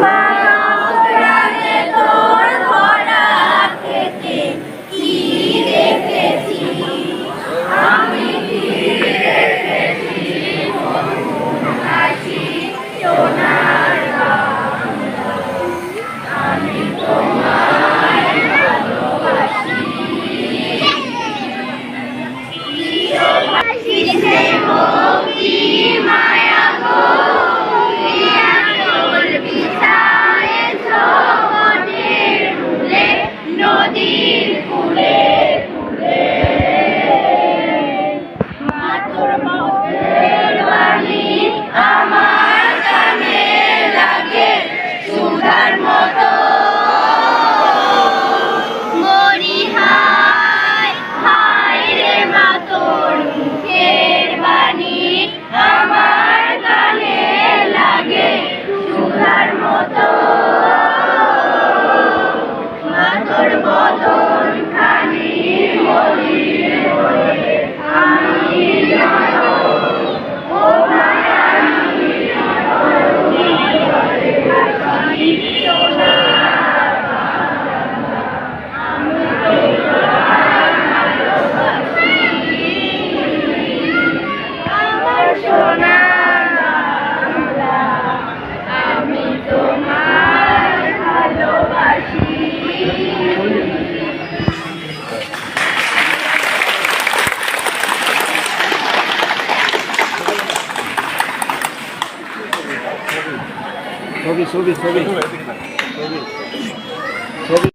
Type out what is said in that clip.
ま Sobe, sobe, sobe. Sobe.